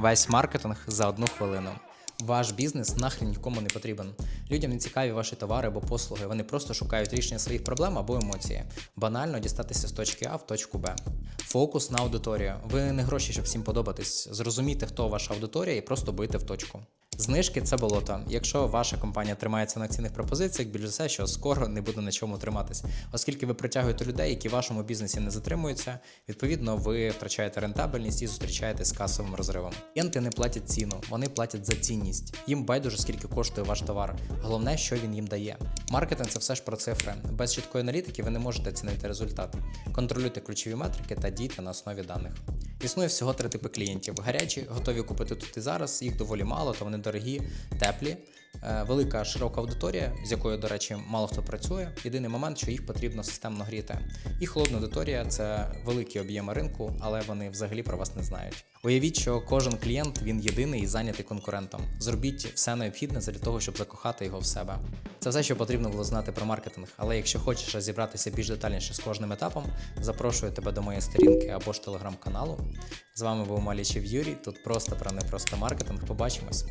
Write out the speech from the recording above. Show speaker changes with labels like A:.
A: Весь маркетинг за одну хвилину. Ваш бізнес нахрен нікому не потрібен. Людям не цікаві ваші товари або послуги. Вони просто шукають рішення своїх проблем або емоції. Банально дістатися з точки А в точку Б. Фокус на аудиторію. Ви не гроші, щоб всім подобатись. Зрозумійте, хто ваша аудиторія, і просто бийте в точку. Знижки це болото. Якщо ваша компанія тримається на акційних пропозиціях, більш за все, що скоро не буде на чому триматись, оскільки ви притягуєте людей, які в вашому бізнесі не затримуються. Відповідно, ви втрачаєте рентабельність і зустрічаєтесь з касовим розривом. Клієнти не платять ціну, вони платять за цінність. Їм байдуже скільки коштує ваш товар. Головне, що він їм дає. Маркетинг це все ж про цифри. Без чіткої аналітики ви не можете оцінити результат. Контролюйте ключові метрики та дійте на основі даних. Існує всього три типи клієнтів: гарячі, готові купити тут і зараз. Їх доволі мало, то вони дорогі, теплі. Е, Велика широка аудиторія, з якою, до речі, мало хто працює. Єдиний момент, що їх потрібно системно гріти. І холодна аудиторія це великі об'єми ринку, але вони взагалі про вас не знають. Уявіть, що кожен клієнт він єдиний і зайнятий конкурентом. Зробіть все необхідне для того, щоб закохати його в себе. Це все, що потрібно було знати про маркетинг. Але якщо хочеш розібратися більш детальніше з кожним етапом, запрошую тебе до моєї сторінки або ж телеграм-каналу. З вами був Малічів Юрій. Тут просто про непросто маркетинг. Побачимось.